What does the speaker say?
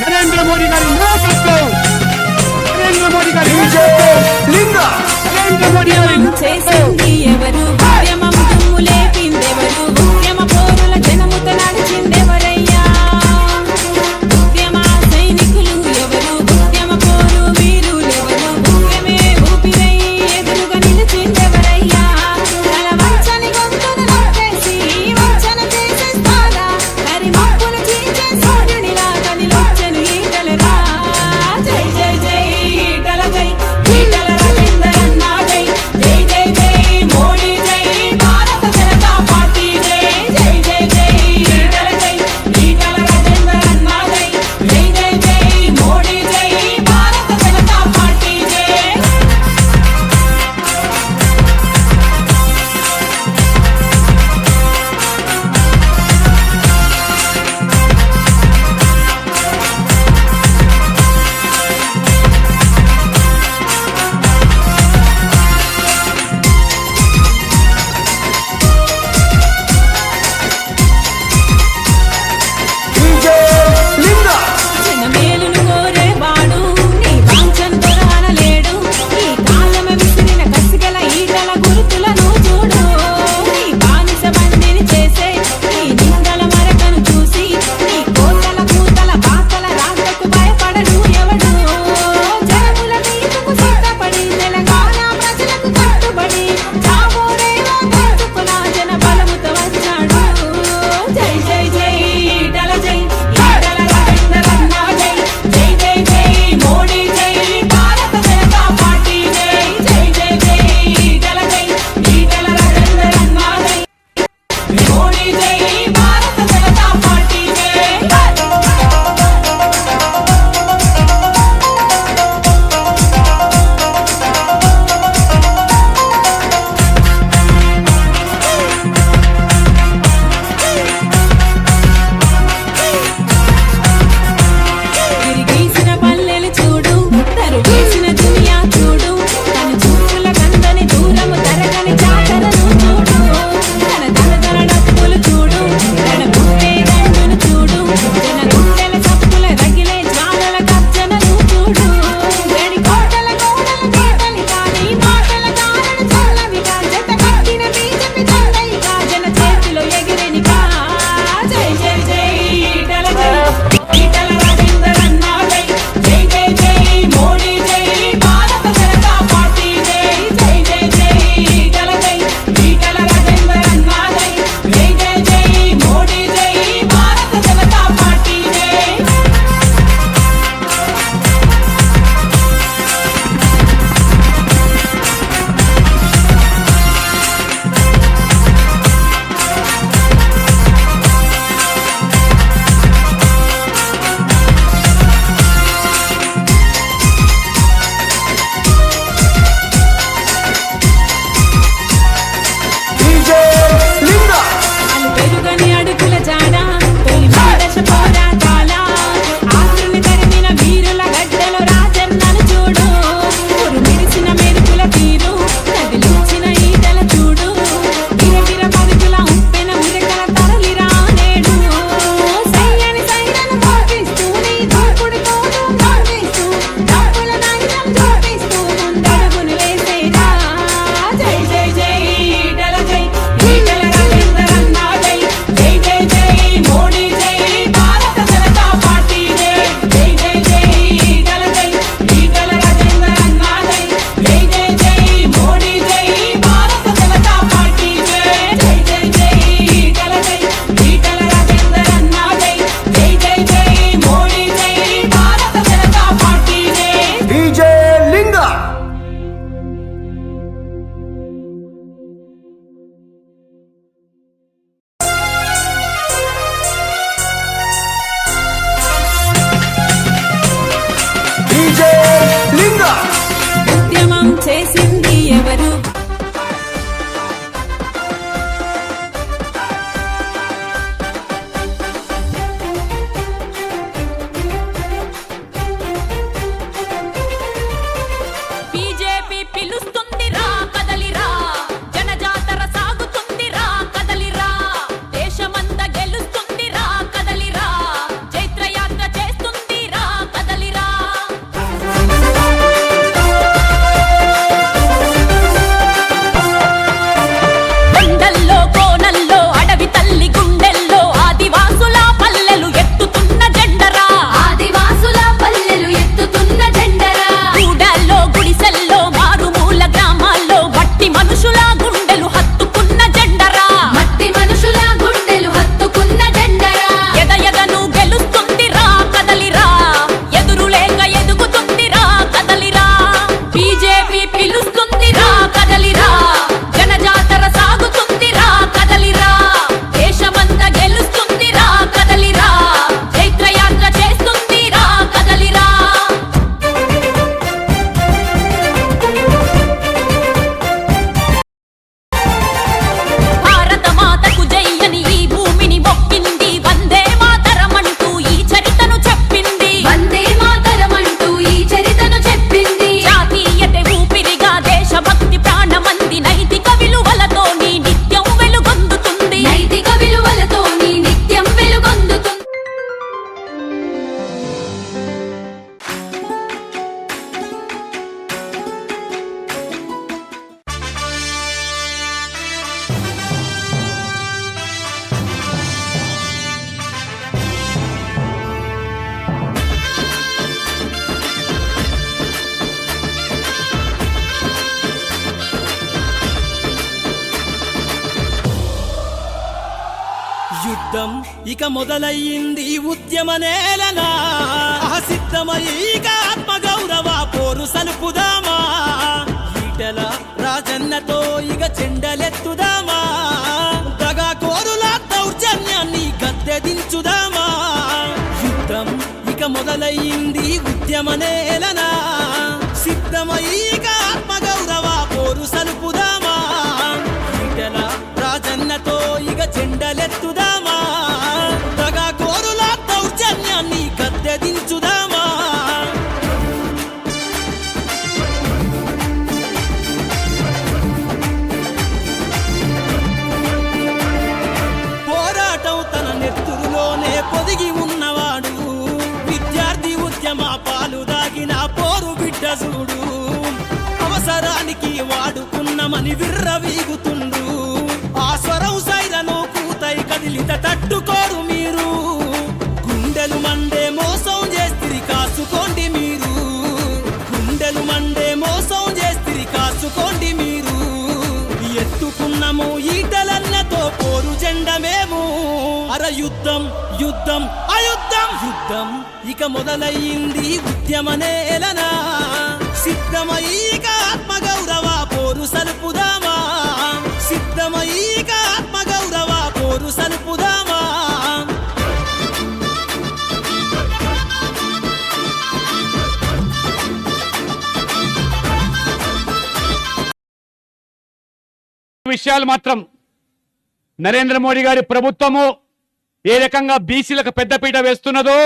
నరేంద్ర మోడీ గారి నాయకత్వం. నరేంద్ర మోడీ గారి నరేంద్ర మోడీ గారి ఎవరు? ఉద్యమం లేపిందెవరు ఉద్యమ పౌరుల జనము Baby, lose యుద్ధం ఇక మొదలయ్యింది ఉద్యమ నేలనా? ఆ సిద్ధమై ఇక ఆత్మ గౌరవ పోరు సలుపుదామా? ఈటల రాజన్నతో ఇక చెండలెత్తుదామా? దగా కోరుల దౌర్జన్యాన్ని గద్దెదించుదామా? యుద్ధం ఇక మొదలయ్యింది ఉద్యమ నేలనా? సిద్ధమై వాడుకున్నమని విర్రవీగుతుండు ఆ స్వరం సైలను కూతై కదిలిత తట్టుకోరు మీరు. గుండెలు మండే మోసం చేస్తిరి కాసుకోండి మీరు. గుండెలు మండే మోసం చేస్తిరి కాసుకోండి మీరు. ఎత్తుకున్నాము ఈటలన్నతో పోరు జెండమేము అర యుద్ధం యుద్ధం అయుద్ధం యుద్ధం. ఇక మొదలయ్యింది ఉద్యమ నేలనా? సిద్ధమై పోరు సలుపుదామా? సిద్ధమై ఇక గౌరవ పోరు సలుపుదామా? విషయాలు మాత్రం నరేంద్ర మోడీ గారి ప్రభుత్వము ఏ రకంగా బీసీలకు పెద్దపీట వేస్తున్నదో